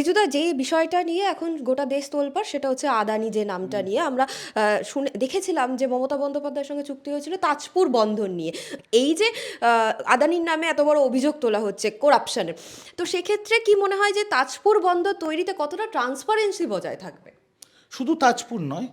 ঋতুদা যে বিষয়টা নিয়ে এখন গোটা দেশ তোলপার সেটা হচ্ছে আদানি যে নামটা নিয়ে আমরা শুনে দেখেছিলাম যে মমতা বন্দ্যোপাধ্যায়ের সঙ্গে চুক্তি হয়েছিল তাজপুর বন্ধন নিয়ে। এই যে আদানির নামে এত বড় অভিযোগ তোলা হচ্ছে করাপশনের তো সেক্ষেত্রে কি মনে হয় যে তাজপুর বন্দর তৈরিতে কতটা ট্রান্সপারেন্সি বজায় থাকবে? শুধু তাজপুর নয়,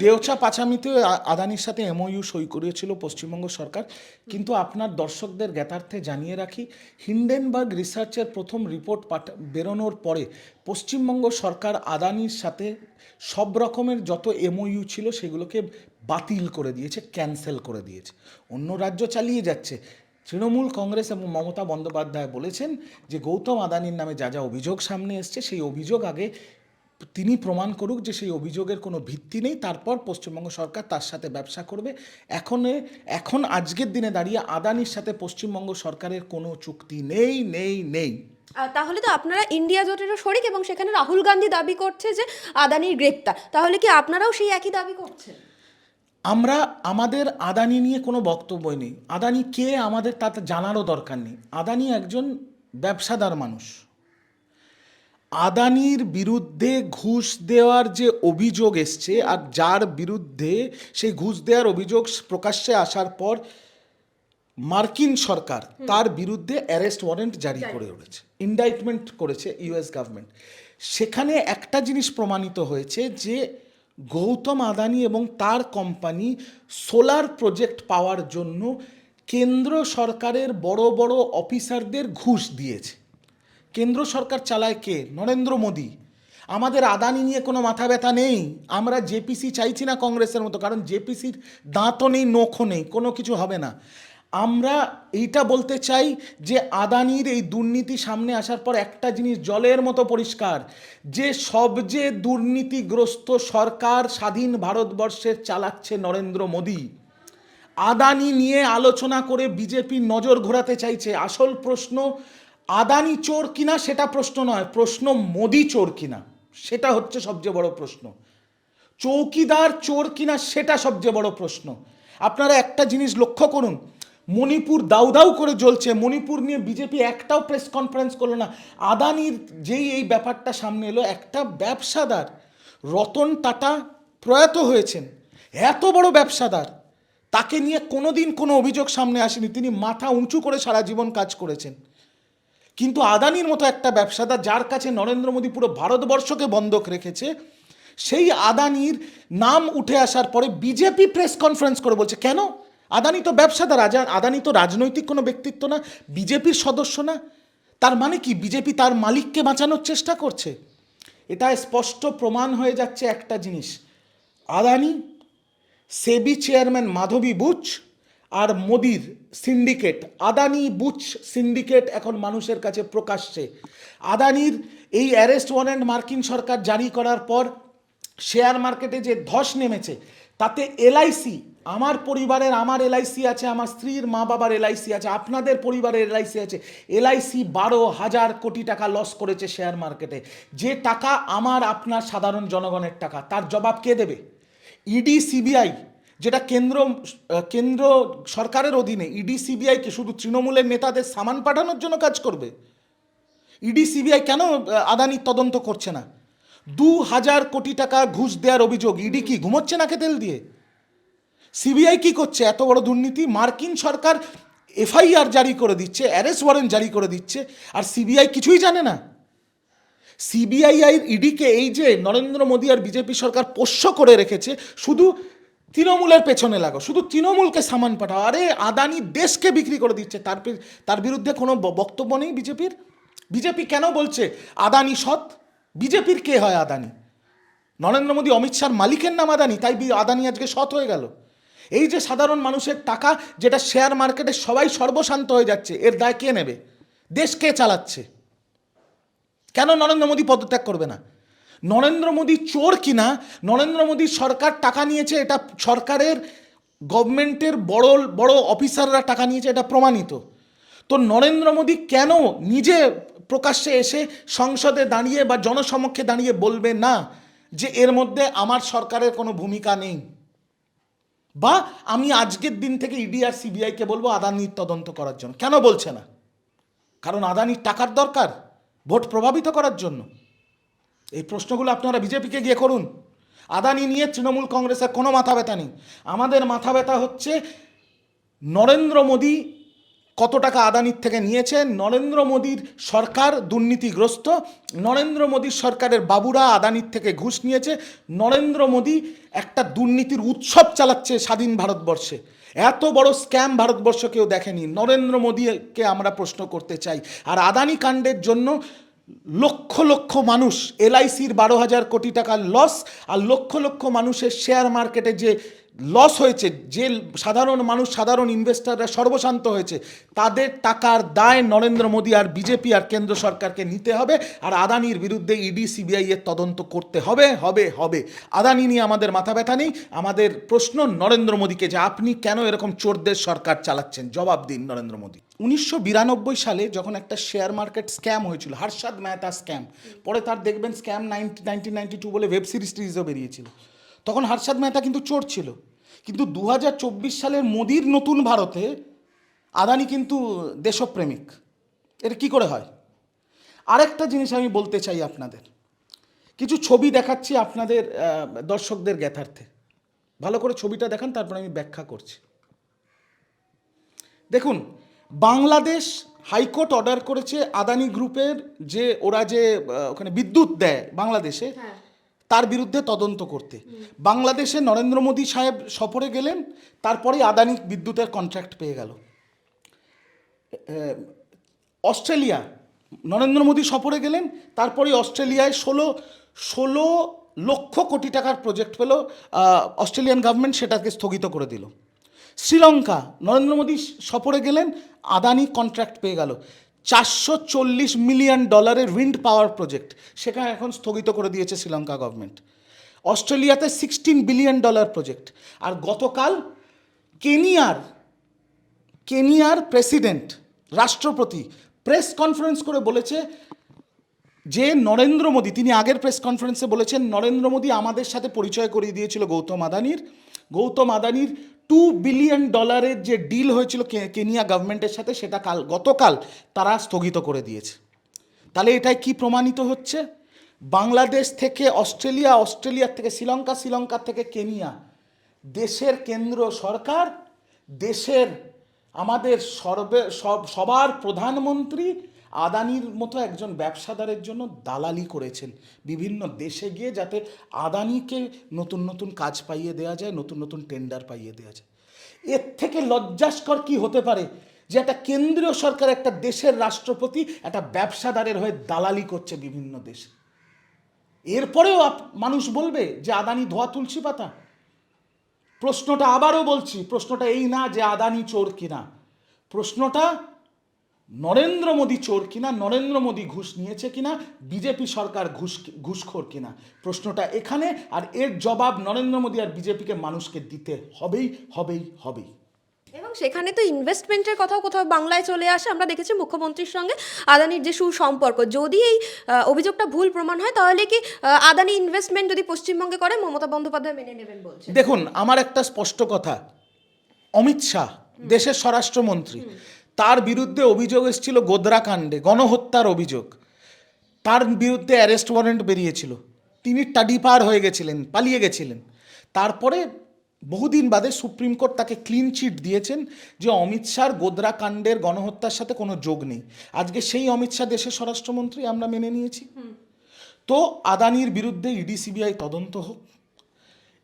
দেওচা পাচামিতে আদানির সাথে এমওইউ সই করিয়েছিল পশ্চিমবঙ্গ সরকার। কিন্তু আপনার দর্শকদের জ্ঞাতার্থে জানিয়ে রাখি, হিন্ডেনবার্গ রিসার্চের প্রথম রিপোর্ট পাঠা, বেরোনোর পরে পশ্চিমবঙ্গ সরকার আদানির সাথে সব রকমের যত এমওইউ ছিল সেগুলোকে বাতিল করে দিয়েছে, ক্যান্সেল করে দিয়েছে। অন্য রাজ্য চালিয়ে যাচ্ছে। তৃণমূল কংগ্রেস এবং মমতা বন্দ্যোপাধ্যায় বলেছেন যে, গৌতম আদানির নামে যা যা অভিযোগ সামনে এসছে, সেই অভিযোগ আগে তিনি প্রমাণ করুক যে সেই অভিযোগের কোনো ভিত্তি নেই তারপর পশ্চিমবঙ্গ সরকার তার সাথে ব্যবসা করবে। এখন এখন আজকের দিনে দাঁড়িয়ে আদানির সাথে পশ্চিমবঙ্গ সরকারের কোনো চুক্তি নেই নেই নেই। তাহলে তো আপনারা ইন্ডিয়া জোটেরও শরিক এবং সেখানে রাহুল গান্ধী দাবি করছে যে আদানির গ্রেপ্তার। তাহলে কি আপনারাও সেই একই দাবি করছেন? আমরা আমাদের আদানি নিয়ে কোনো বক্তব্য নেই। আদানি কে আমাদের তাতে জানারও দরকার নেই। আদানি একজন ব্যবসাদার মানুষ। আদানির বিরুদ্ধে ঘুষ দেওয়ার যে অভিযোগ এসছে আর যার বিরুদ্ধে সেই ঘুষ দেওয়ার অভিযোগ প্রকাশ্যে আসার পর মার্কিন সরকার তার বিরুদ্ধে অ্যারেস্ট ওয়ারেন্ট জারি করে উঠেছে ইন্ডাইটমেন্ট করেছে ইউএস গভর্নমেন্ট সেখানে একটা জিনিস প্রমাণিত হয়েছে যে গৌতম আদানি এবং তার কোম্পানি সোলার প্রজেক্ট পাওয়ার জন্য কেন্দ্র সরকারের বড় বড় অফিসারদের ঘুষ দিয়েছে। কেন্দ্র সরকার চালায় কে? নরেন্দ্র মোদী। আমাদের আদানি নিয়ে কোনো মাথা ব্যথা নেই। আমরা জেপিসি চাইছি না কংগ্রেসের মতো, কারণ জেপিসির দাঁতও নেই, নখও নেই, কোনো কিছু হবে না। আমরা এইটা বলতে চাই যে আদানির এই দুর্নীতি সামনে আসার পর একটা জিনিস জলের মতো পরিষ্কার, যে সবচেয়ে দুর্নীতিগ্রস্ত সরকার স্বাধীন ভারতবর্ষের চালাচ্ছে নরেন্দ্র মোদী, আদানি নিয়ে আলোচনা করে বিজেপি নজর ঘোরাতে চাইছে। আসল প্রশ্ন আদানি চোর কিনা সেটা প্রশ্ন নয়, প্রশ্ন মোদি চোর কিনা, সেটা হচ্ছে সবচেয়ে বড় প্রশ্ন। চৌকিদার চোর কিনা সেটা সবচেয়ে বড় প্রশ্ন। আপনারা একটা জিনিস লক্ষ্য করুন, মণিপুর দাউ দাউ করে জ্বলছে, মণিপুর নিয়ে বিজেপি একটাও প্রেস কনফারেন্স করল না। আদানির যেই এই ব্যাপারটা সামনে এলো, একটা ব্যবসাদার, রতন টাটা প্রয়াত হয়েছেন, এত বড় ব্যবসাদার, তাকে নিয়ে কোনোদিন কোনো অভিযোগ সামনে আসেনি, তিনি মাথা উঁচু করে সারা জীবন কাজ করেছেন। কিন্তু আদানির মতো একটা ব্যবসাদার যার কাছে নরেন্দ্র মোদী পুরো ভারতবর্ষকে বন্ধক রেখেছে, সেই আদানির নাম উঠে আসার পরে বিজেপি প্রেস কনফারেন্স করে বলছে, কেন? আদানি তো ব্যবসাদার, আজা আদানি তো রাজনৈতিক কোনো ব্যক্তিত্ব না, বিজেপির সদস্য না। তার মানে কি? বিজেপি তার মালিককে বাঁচানোর চেষ্টা করছে? এটা স্পষ্ট প্রমাণ হয়ে যাচ্ছে একটা জিনিস। আদানি, সেবি চেয়ারম্যান মাধবী বুচ আর মোদির সিন্ডিকেট আদানি বুচ সিন্ডিকেট এখন মানুষের কাছে প্রকাশ্যে। আদানির এই অ্যারেস্ট ওয়ারেন্ট মার্কিন সরকার জারি করার পর শেয়ার মার্কেটে যে ধস নেমেছে, তাতে এলআইসি, আমার পরিবারের আমার এলআইসি আছে, আমার স্ত্রীর মা বাবার এলআইসি আছে, আপনাদের পরিবারের এলআইসি আছে, এলআইসি বারো হাজার কোটি টাকা লস করেছে শেয়ার মার্কেটে যে টাকা আমার, আপনার সাধারণ জনগণের টাকা, তার জবাব কে দেবে? ইডি, সিবিআই যেটা কেন্দ্র কেন্দ্র সরকারের অধীনে ইডি সিবিআইকে শুধু তৃণমূলের নেতাদের সামান পাঠানোর জন্য কাজ করবে? ইডি সিবিআই কেন আহ, আদানির তদন্ত করছে না? দু হাজার কোটি টাকা ঘুষ দেওয়ার অভিযোগ ইডি কি ঘুমোচ্ছে নাকে তেল দিয়ে? সিবিআই কি করছে? এত বড় দুর্নীতি মার্কিন সরকার এফআইআর জারি করে দিচ্ছে অ্যারেস্ট ওয়ারেন্ট জারি করে দিচ্ছে আর সিবিআই কিছুই জানে না। সিবিআই ইডিকে এই যে নরেন্দ্র মোদী আর বিজেপি সরকার পোষ্য করে রেখেছে শুধু তৃণমূলের পেছনে লাগো। শুধু তৃণমূলকে সামান পাঠাও। আরে আদানি দেশকে বিক্রি করে দিচ্ছে। তার তার বিরুদ্ধে কোনো বক্তব্য নেই বিজেপির? বিজেপি কেন বলছে আদানি সৎ? বিজেপির কে হয় আদানি? নরেন্দ্র মোদী, অমিত শাহর মালিকের নাম আদানি, তাই আদানি আজকে সৎ হয়ে গেল। এই যে সাধারণ মানুষের টাকা, যেটা শেয়ার মার্কেটে সবাই সর্বশান্ত হয়ে যাচ্ছে, এর দায় কে নেবে? দেশ কে চালাচ্ছে? কেন নরেন্দ্র মোদী পদত্যাগ করবে না? নরেন্দ্র মোদী চোর কিনা? নরেন্দ্র মোদী সরকার টাকা নিয়েছে, এটা সরকারের গভর্নমেন্টের বড় বড় অফিসাররা টাকা নিয়েছে, এটা প্রমাণিত। তো নরেন্দ্র মোদী কেন নিজে প্রকাশ্যে এসে সংসদে দাঁড়িয়ে বা জনসমক্ষে দাঁড়িয়ে বলবে না যে এর মধ্যে আমার সরকারের কোনো ভূমিকা নেই? বা আমি আজকের দিন থেকে ইডি আর সিবিআইকে বলব আদানির তদন্ত করার জন্য। কেন বলছে না? কারণ আদানির টাকার দরকার, ভোট প্রভাবিত করার জন্য। এই প্রশ্নগুলো আপনারা বিজেপিকে গিয়ে করুন। আদানি নিয়ে তৃণমূল কংগ্রেসের কোনো মাথা ব্যথা নেই। আমাদের মাথা ব্যথা হচ্ছে, নরেন্দ্র মোদী কত টাকা আদানির থেকে নিয়েছে? নরেন্দ্র মোদীর সরকার দুর্নীতিগ্রস্ত, নরেন্দ্র মোদীর সরকারের বাবুরা আদানির থেকে ঘুষ নিয়েছে, নরেন্দ্র মোদী একটা দুর্নীতির উৎসব চালাচ্ছে স্বাধীন ভারতবর্ষে। এত বড় স্ক্যাম ভারতবর্ষ কেউ দেখেনি। নরেন্দ্র মোদীকে আমরা প্রশ্ন করতে চাই। আর আদানি কাণ্ডের জন্য লক্ষ লক্ষ মানুষ এলআইসির বারো হাজার কোটি টাকার লস আর লক্ষ লক্ষ মানুষের শেয়ার মার্কেটে যে লস হয়েছে, যে সাধারণ মানুষ, সাধারণ ইনভেস্টাররা সর্বশান্ত হয়েছে, তাদের টাকার দায় নরেন্দ্র মোদী আর বিজেপি আর কেন্দ্র সরকারকে নিতে হবে। আর আদানির বিরুদ্ধে ইডি সিবিআই এর তদন্ত করতে হবে হবে হবে। আদানি নিয়ে আমাদের মাথা ব্যথা নেই। আমাদের প্রশ্ন নরেন্দ্র মোদীকে যে আপনি কেন এরকম চোরদের সরকার চালাচ্ছেন? জবাব দিন নরেন্দ্র মোদী। উনিশশো বিরানব্বই সালে যখন একটা শেয়ার মার্কেট স্ক্যাম হয়েছিল, হর্ষাদ মেহতা স্ক্যাম পরে তার দেখবেন স্ক্যাম নাইনটিন নাইনটি টু বলে ওয়েব সিরিজ টিরিজও বেরিয়েছিল। তখন হর্ষাদ মেহতা কিন্তু চোর ছিল। কিন্তু দুহাজার চব্বিশ সালের মোদির নতুন ভারতে আদানি কিন্তু দেশপ্রেমিক। এটা কি করে হয়? আরেকটা জিনিস আমি বলতে চাই আপনাদের। কিছু ছবি দেখাচ্ছি আপনাদের দর্শকদের জ্ঞাতার্থে। ভালো করে ছবিটা দেখান, তারপর আমি ব্যাখ্যা করছি। দেখুন, বাংলাদেশ হাইকোর্ট অর্ডার করেছে আদানি গ্রুপের যে ওরা যে ওখানে বিদ্যুৎ দেয় বাংলাদেশে তার বিরুদ্ধে তদন্ত করতে। বাংলাদেশে নরেন্দ্র মোদী সাহেব সফরে গেলেন, তারপরে আদানি বিদ্যুতের কন্ট্রাক্ট পেয়ে গেল। অস্ট্রেলিয়া, নরেন্দ্র মোদী সফরে গেলেন, তারপরে অস্ট্রেলিয়ায় ষোলো ষোলো লক্ষ কোটি টাকার প্রজেক্ট পেল অস্ট্রেলিয়ান গভর্নমেন্ট সেটাকে স্থগিত করে দিল। শ্রীলঙ্কা, নরেন্দ্র মোদী সফরে গেলেন, আদানি কন্ট্রাক্ট পেয়ে গেল। চারশো চল্লিশ মিলিয়ন ডলারের উইন্ড পাওয়ার প্রজেক্ট সেখানে এখন স্থগিত করে দিয়েছে শ্রীলঙ্কা গভর্নমেন্ট অস্ট্রেলিয়াতে সিক্সটিন বিলিয়ন ডলার প্রজেক্ট আর গতকাল কেনিয়ার কেনিয়ার প্রেসিডেন্ট রাষ্ট্রপতি প্রেস কনফারেন্স করে বলেছে যে নরেন্দ্র মোদী, তিনি আগের প্রেস কনফারেন্সে বলেছেন, নরেন্দ্র মোদী আমাদের সাথে পরিচয় করিয়ে দিয়েছিল গৌতম আদানির। গৌতম আদানির টু বিলিয়ন ডলারের যে ডিল হয়েছিল কেনিয়া গভর্নমেন্টের সাথে, সেটা কাল, গতকাল তারা স্থগিত করে দিয়েছে। তাহলে এটাই কি প্রমাণিত হচ্ছে? বাংলাদেশ থেকে অস্ট্রেলিয়া অস্ট্রেলিয়ার থেকে শ্রীলঙ্কা শ্রীলঙ্কার থেকে কেনিয়া। দেশের কেন্দ্র সরকার, দেশের আমাদের সর্বে, সব, সবার প্রধানমন্ত্রী আদানির মতো একজন ব্যবসাদারের জন্য দালালি করেছেন। বিভিন্ন দেশে গিয়ে যাতে আদানিকে নতুন নতুন কাজ পাইয়ে দেওয়া যায়, নতুন নতুন টেন্ডার পাইয়ে দেওয়া যায়। এর থেকে লজ্জাস্কর কি হতে পারে যে একটা কেন্দ্রীয় সরকার, একটা দেশের রাষ্ট্রপতি একটা ব্যবসাদারের হয়ে দালালি করছে বিভিন্ন দেশে? এরপরেও মানুষ বলবে যে আদানি ধোয়া তুলসী পাতা। প্রশ্নটা আবারও বলছি, প্রশ্নটা এই না যে আদানি চোর কিনা। প্রশ্নটা নরেন্দ্র মোদী চোর কিনা নরেন্দ্র মোদী ঘুষ নিয়েছে কিনা বিজেপি সরকার ঘুষ ঘুষখোর কিনা? প্রশ্নটা এখানে আর এর জবাব নরেন্দ্র মোদী আর বিজেপিকে মানুষকে দিতে হবেই হবেই হবেই। এবং সেখানে তো ইনভেস্টমেন্টের কথাও কোথাও বাংলায় চলে আসে আমরা দেখেছি মুখ্যমন্ত্রীর সঙ্গে আদানির যে সুসম্পর্ক। যদি এই অভিযোগটা ভুল প্রমাণ হয় তাহলে কি আদানি ইনভেস্টমেন্ট যদি পশ্চিমবঙ্গে করে মমতা বন্দ্যোপাধ্যায় মেনে নেবেন বলছে দেখুন আমার একটা স্পষ্ট কথা। অমিত শাহ দেশের স্বরাষ্ট্রমন্ত্রী তার বিরুদ্ধে অভিযোগ এসেছিল গোদরা কাণ্ডে গণহত্যার অভিযোগ। তার বিরুদ্ধে অ্যারেস্ট ওয়ারেন্ট বেরিয়েছিল। তিনি টাডি পার হয়ে গেছিলেন পালিয়ে গেছিলেন। তারপরে বহুদিন বাদে সুপ্রিম কোর্ট তাকে ক্লিন চিট দিয়েছেন যে অমিত শাহর গোদরা কাণ্ডের গণহত্যার সাথে কোনো যোগ নেই। আজকে সেই অমিত শাহ দেশের স্বরাষ্ট্রমন্ত্রী আমরা মেনে নিয়েছি। তো আদানির বিরুদ্ধে ইডি সিবিআই তদন্ত হোক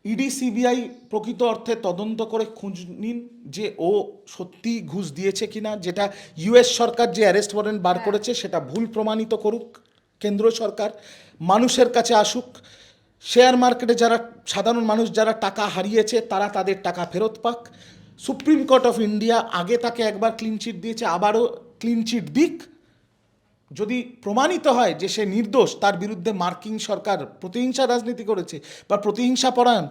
ইডি সিবিআই প্রকৃত অর্থে তদন্ত করে খুঁজ নিন যে ও সত্যি ঘুষ দিয়েছে কিনা যেটা ইউএস সরকার যে অ্যারেস্ট ওয়ারেন্ট বার করেছে সেটা ভুল প্রমাণিত করুক কেন্দ্র সরকার মানুষের কাছে আসুক। শেয়ার মার্কেটে যারা সাধারণ মানুষ যারা টাকা হারিয়েছে তারা তাদের টাকা ফেরত পাক। সুপ্রিম কোর্ট অফ ইন্ডিয়া আগে তাকে একবার ক্লিন চিট দিয়েছে আবারও ক্লিন চিট দিক। যদি প্রমাণিত হয় যে সে নির্দোষ, তার বিরুদ্ধে মার্কিন সরকার প্রতিহিংসা রাজনীতি করেছে বা প্রতিহিংসা পরায়ণ,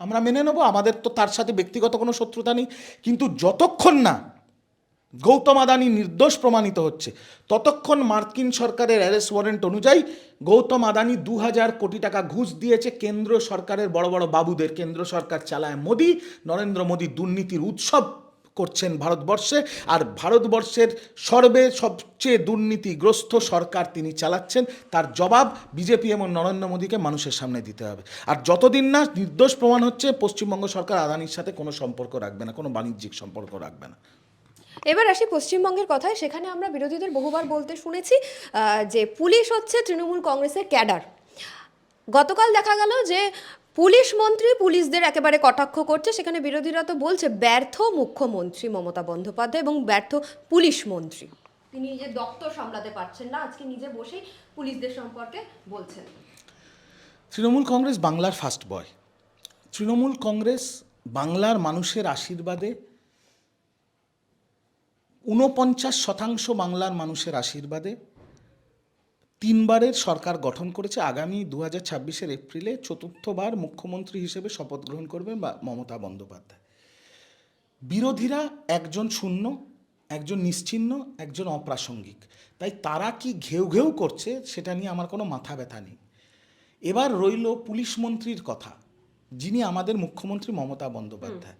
আমরা মেনে নেব, আমাদের তো তার সাথে ব্যক্তিগত কোনো শত্রুতা নেই। কিন্তু যতক্ষণ না গৌতম আদানি নির্দোষ প্রমাণিত হচ্ছে, ততক্ষণ মার্কিন সরকারের অ্যারেস্ট ওয়ারেন্ট অনুযায়ী গৌতম আদানি দু হাজার কোটি টাকা ঘুষ দিয়েছে কেন্দ্র সরকারের বড় বড় বাবুদের। কেন্দ্র সরকার চালায় মোদি, নরেন্দ্র মোদী দুর্নীতির উৎসব করছেন ভারতবর্ষে। আর ভারতবর্ষের সর্বে সবচেয়ে দুর্নীতিগ্রস্ত সরকার তিনি চালাচ্ছেন, তার জবাব বিজেপি এবং নরেন্দ্র মোদীকে মানুষের সামনে দিতে হবে। আর যতদিন না নির্দোষ প্রমাণ হচ্ছে, পশ্চিমবঙ্গ সরকার আদানির সাথে কোনো সম্পর্ক রাখবে না, কোনো বাণিজ্যিক সম্পর্ক রাখবে না। এবার আসি পশ্চিমবঙ্গের কথায়, সেখানে আমরা বিরোধীদের বহুবার বলতে শুনেছি যে পুলিশ হচ্ছে তৃণমূল কংগ্রেসের ক্যাডার। গতকাল দেখা গেল যে পুলিশ মন্ত্রী পুলিশদের একেবারে কটাক্ষ করছে। সেখানে বিরোধীরা তো বলছে, ব্যর্থ মুখ্যমন্ত্রী মমতা বন্দ্যোপাধ্যায় এবং ব্যর্থ পুলিশ মন্ত্রী। তিনি নিজের দপ্তর সামলাতে পারছেন না, আজকে নিজে বসেই পুলিশদের সম্পর্কে বলছেন। তৃণমূল কংগ্রেস বাংলার ফার্স্ট বয় তৃণমূল কংগ্রেস বাংলার মানুষের আশীর্বাদে ঊনপঞ্চাশ শতাংশ বাংলার মানুষের আশীর্বাদে তিনবারের সরকার গঠন করেছে, আগামী দু হাজার ছাব্বিশের এপ্রিলে চতুর্থবার মুখ্যমন্ত্রী হিসেবে শপথ গ্রহণ করবেন বা মমতা বন্দ্যোপাধ্যায়। বিরোধীরা একজন শূন্য, একজন নিশ্চিহ্ন একজন অপ্রাসঙ্গিক। তাই তারা কি ঘেউ ঘেউ করছে সেটা নিয়ে আমার কোনো মাথা ব্যথা নেই। এবার রইল পুলিশ মন্ত্রীর কথা, যিনি আমাদের মুখ্যমন্ত্রী মমতা বন্দ্যোপাধ্যায়।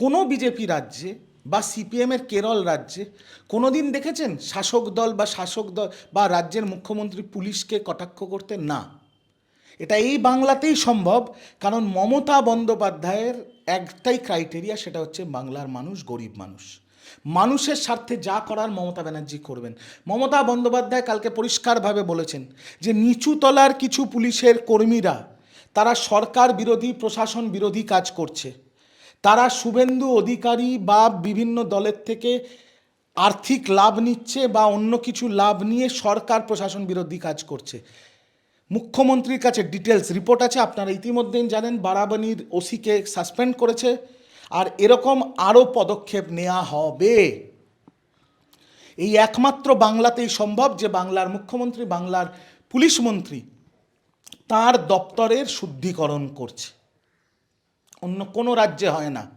কোনো বিজেপি রাজ্যে বা সিপিএমের কেরল রাজ্যে। কোনো দিন দেখেছেন শাসক দল বা শাসক দল বা রাজ্যের মুখ্যমন্ত্রী পুলিশকে কটাক্ষ করতে? না। এটা এই বাংলাতেই সম্ভব, কারণ মমতা বন্দ্যোপাধ্যায়ের একটাই ক্রাইটেরিয়া সেটা হচ্ছে বাংলার মানুষ গরিব মানুষ। মানুষের স্বার্থে যা করার মমতা ব্যানার্জি করবেন। মমতা বন্দ্যোপাধ্যায় কালকে পরিষ্কারভাবে বলেছেন যে, নিচু তলার কিছু পুলিশের কর্মীরা, তারা সরকার বিরোধী, প্রশাসন বিরোধী কাজ করছে। তারা শুভেন্দু অধিকারী বা বিভিন্ন দলের থেকে আর্থিক লাভ নিচ্ছে বা অন্য কিছু লাভ নিয়ে সরকার প্রশাসন বিরোধী কাজ করছে। মুখ্যমন্ত্রীর কাছে ডিটেলস রিপোর্ট আছে, আপনারা ইতিমধ্যেই জানেন, বারাবানির ওসিকে সাসপেন্ড করেছে আর এরকম আরও পদক্ষেপ নেওয়া হবে। এই একমাত্র বাংলাতেই সম্ভব যে বাংলার মুখ্যমন্ত্রী, বাংলার পুলিশ মন্ত্রী তার দপ্তরের শুদ্ধিকরণ করছে। অন্য কোনো রাজ্যে হয় না।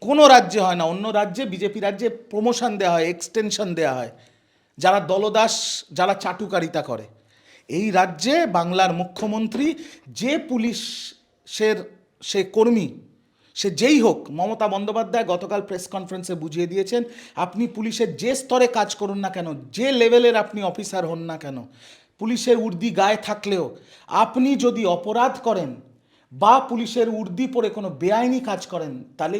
কোনো রাজ্যে হয় না। অন্য রাজ্যে, বিজেপি রাজ্যে প্রমোশন দেওয়া হয় এক্সটেনশন দেওয়া হয়। যারা দলদাস, যারা চাটুকারিতা করে। এই রাজ্যে বাংলার মুখ্যমন্ত্রী, যে পুলিশের, সে কর্মী, সে যেই হোক, মমতা বন্দ্যোপাধ্যায় গতকাল প্রেস কনফারেন্সে বুঝিয়ে দিয়েছেন, আপনি পুলিশের যে স্তরে কাজ করুন না কেন, যে লেভেলের আপনি অফিসার হন না কেন, পুলিশের উর্দি গায়ে থাকলেও, আপনি যদি অপরাধ করেন বা পুলিশের উর্দি পরে কোনো বেআইনি কাজ করেন, তাহলে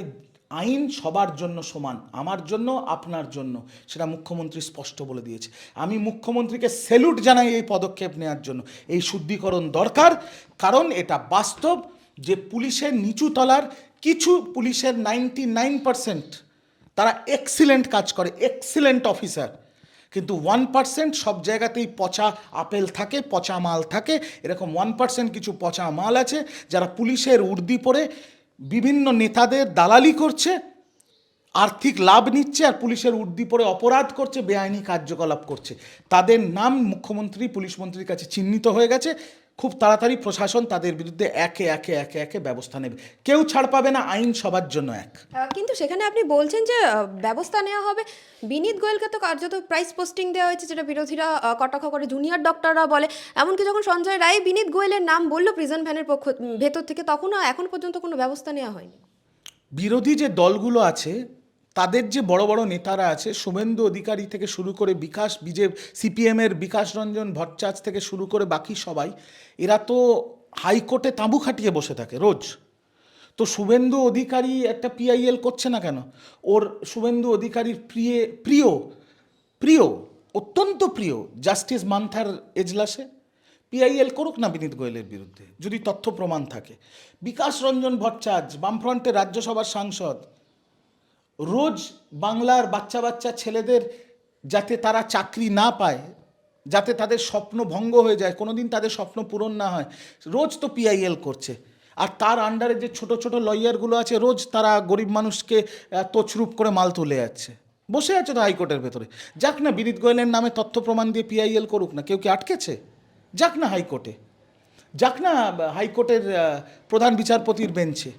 আইন সবার জন্য সমান, আমার জন্য, আপনার জন্য, সেটা মুখ্যমন্ত্রী স্পষ্ট বলে দিয়েছে। আমি মুখ্যমন্ত্রীকে স্যালুট জানাই এই পদক্ষেপ নেওয়ার জন্য। এই শুদ্ধিকরণ দরকার, কারণ এটা বাস্তব যে পুলিশের নিচু তলার কিছু পুলিশের নাইনটি নাইন পারসেন্ট তারা এক্সিলেন্ট কাজ করে এক্সিলেন্ট অফিসার কিন্তু ওয়ান পার্সেন্ট সব জায়গাতেই পচা আপেল থাকে, পচা মাল থাকে। এরকম ওয়ান পার্সেন্ট কিছু পচা মাল আছে যারা পুলিশের উর্দি পরে বিভিন্ন নেতাদের দালালি করছে, আর্থিক লাভ নিচ্ছে আর পুলিশের উর্দি পরে অপরাধ করছে, বেআইনি কার্যকলাপ করছে। তাদের নাম মুখ্যমন্ত্রী, পুলিশ মন্ত্রীর কাছে চিহ্নিত হয়ে গেছে। খুব তাড়াতাড়ি প্রশাসন তাদের বিরুদ্ধে একে একে একে একে ব্যবস্থা নেবে। কেউ ছাড় পাবে না আইন সবার জন্য এক। কিন্তু সেখানে আপনি বলছেন যে ব্যবস্থা নেওয়া হবে। বিনীত গোয়েলকে তো কার্যত প্রাইস পোস্টিং দেওয়া হয়েছে যেটা বিরোধীরা কটাক্ষ করে জুনিয়র ডক্টররা বলে। এমনকি যখন সঞ্জয় রায় বিনীত গোয়েলের নাম বলল প্রিজন ভ্যানের পক্ষ ভেতর থেকে তখনও এখন পর্যন্ত কোনো ব্যবস্থা নেওয়া হয়নি। বিরোধী যে দলগুলো আছে তাদের যে বড় বড় নেতারা আছে, শুভেন্দু অধিকারী থেকে শুরু করে বিকাশ বিজে সিপিএমের বিকাশ রঞ্জন ভট্টাচার্য থেকে শুরু করে বাকি সবাই, এরা তো হাইকোর্টে তাঁবু খাটিয়ে বসে থাকে রোজ। তো শুভেন্দু অধিকারী একটা পিআইএল করছে না কেন? ওর শুভেন্দু অধিকারীর প্রিয় প্রিয় প্রিয়, অত্যন্ত প্রিয় জাস্টিস মান্থার এজলাসে পিআইএল করুক না বিনীত গোয়েলের বিরুদ্ধে, যদি তথ্য প্রমাণ থাকে। বিকাশ রঞ্জন ভট্টাচার্য বামফ্রন্টের রাজ্যসভার সাংসদ রোজ বাংলার বাচ্চা বাচ্চা ছেলেদের যাতে তারা চাকরি না পায়, যাতে তাদের স্বপ্ন ভঙ্গ হয়ে যায়, কোনোদিন তাদের স্বপ্ন পূরণ না হয়, রোজ তো পিআইএল করছে। আর তার আন্ডারে যে ছোট ছোট লয়ারগুলো আছে, রোজ তারা গরিব মানুষকে তছরূপ করে মাল তুলে যাচ্ছে। বসে আছে তো হাইকোর্টের ভেতরে। যাক না, বিনীত গোয়েলের নামে তথ্য প্রমাণ দিয়ে পিআইএল করুক না, কেউ কি আটকেছে? যাক না হাইকোর্টে। যাক না, হাইকোর্টের প্রধান বিচারপতির বেঞ্চে।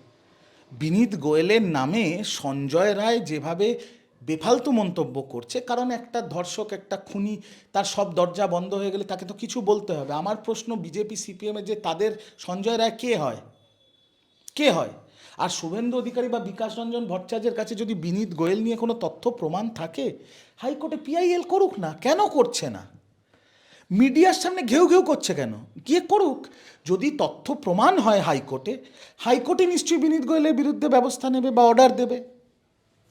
বিনীত গোয়েলের নামে সঞ্জয় রায় যেভাবে বেফালতু মন্তব্য করছে, কারণ একটা ধর্ষক, একটা খুনি, তার সব দরজা বন্ধ হয়ে গেলে তাকে তো কিছু বলতে হবে। আমার প্রশ্ন, বিজেপি, সিপিএমে যে তাদের সঞ্জয় রায় কে হয়? কে হয়? আর শুভেন্দু অধিকারী বা বিকাশ রঞ্জন ভট্টাচার্যের কাছে যদি বিনীত গোয়েল নিয়ে কোনো তথ্য প্রমাণ থাকে, হাইকোর্টে পিআইএল করুক না, কেন করছে না? মিডিয়ার সামনে ঘেউ ঘেউ করছে কেন? গিয়ে করুক। যদি তথ্য প্রমাণ হয় হাইকোর্টে হাইকোর্টে নিশ্চয়ই বিনীত গোয়েলের বিরুদ্ধে ব্যবস্থা নেবে বা অর্ডার দেবে।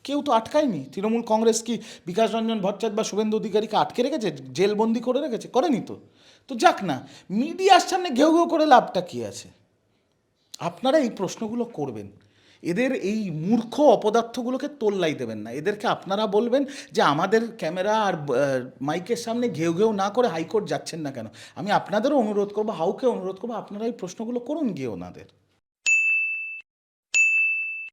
কেউ তো আটকায়নি। তৃণমূল কংগ্রেস কি বিকাশ রঞ্জন ভট্টাচার্য বা শুভেন্দু অধিকারীকে আটকে রেখেছে? জেলবন্দি করে রেখেছে? করেনি তো। তো যাক না, মিডিয়ার সামনে ঘেউ ঘেউ করে লাভটা কী আছে? আপনারা এই প্রশ্নগুলো করবেন। এদের এই মূর্খ অপদার্থগুলোকে তোল্লাই দেবেন না। এদেরকে আপনারা বলবেন যে আমাদের ক্যামেরা আর মাইকের সামনে ঘেউ ঘেউ না করে হাইকোর্ট যাচ্ছেন না কেন? আমি আপনাদেরও অনুরোধ করব, হাউকে অনুরোধ করব, আপনারা এই প্রশ্নগুলো করুন গিয়ে ওনাদের।